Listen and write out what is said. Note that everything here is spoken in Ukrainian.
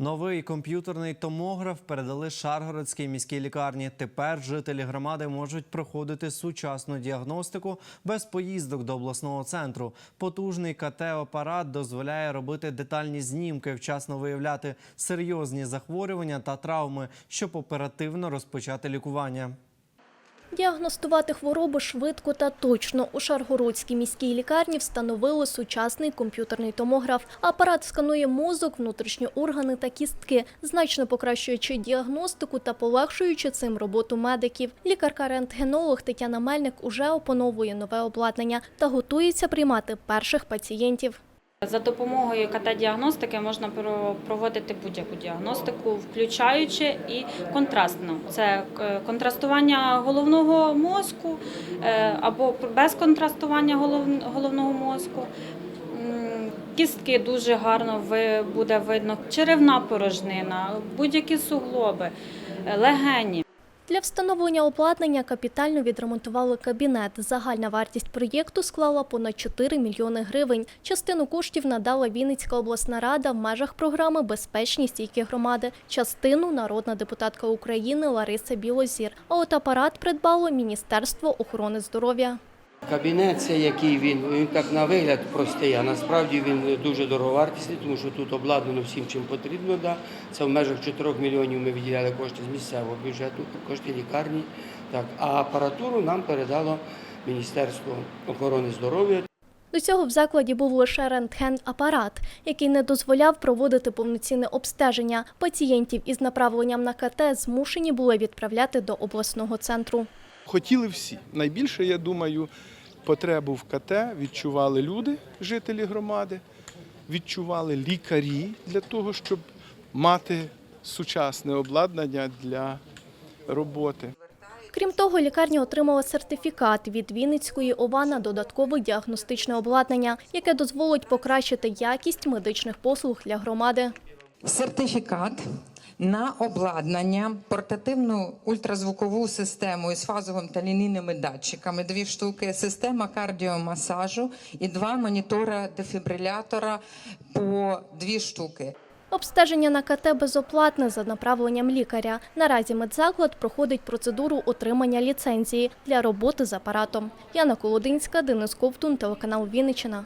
Новий комп'ютерний томограф передали Шаргородській міській лікарні. Тепер жителі громади можуть проходити сучасну діагностику без поїздок до обласного центру. Потужний КТ-апарат дозволяє робити детальні знімки, вчасно виявляти серйозні захворювання та травми, щоб оперативно розпочати лікування. Діагностувати хвороби швидко та точно. У Шаргородській міській лікарні встановили сучасний комп'ютерний томограф. Апарат сканує мозок, внутрішні органи та кістки, значно покращуючи діагностику та полегшуючи цим роботу медиків. Лікарка-рентгенолог Тетяна Мельник уже опановує нове обладнання та готується приймати перших пацієнтів. За допомогою КТ-діагностики можна про- проводити будь-яку діагностику, включаючи і контрастну. Це е, контрастування головного мозку е, або без контрастування головного мозку. Кістки дуже гарно буде видно, черевна порожнина, будь-які суглоби, легені. Для встановлення обладнання капітально відремонтували кабінет. Загальна вартість проєкту склала понад 4 мільйони гривень. Частину коштів надала Вінницька обласна рада в межах програми Безпечні стійкі громади. Частину народна депутатка України Лариса Білозір. А от апарат придбало Міністерство охорони здоров'я. Кабінет, це який він, він так на вигляд простий, а насправді він дуже дороговартісний, тому що тут обладнано всім, чим потрібно. Да. Це в межах 4 мільйонів ми виділяли кошти з місцевого бюджету, кошти лікарні. Так. А апаратуру нам передало Міністерство охорони здоров'я. До цього в закладі був лише рентген-апарат, який не дозволяв проводити повноцінне обстеження. Пацієнтів із направленням на КТ змушені були відправляти до обласного центру. хотіли всі. Найбільше, я думаю, потребу в КТ відчували люди, жителі громади, відчували лікарі для того, щоб мати сучасне обладнання для роботи. Крім того, лікарня отримала сертифікат від Вінницької ОВА на додаткове діагностичне обладнання, яке дозволить покращити якість медичних послуг для громади. Сертифікат на обладнання, портативну ультразвукову систему із фазовим та лінійними датчиками, дві штуки, система кардіомасажу і два монітора дефібрилятора по дві штуки. Обстеження на КТ безоплатне за направленням лікаря. Наразі медзаклад проходить процедуру отримання ліцензії для роботи з апаратом. Яна Колодинська, Денис Ковтун, телеканал Вінниччина.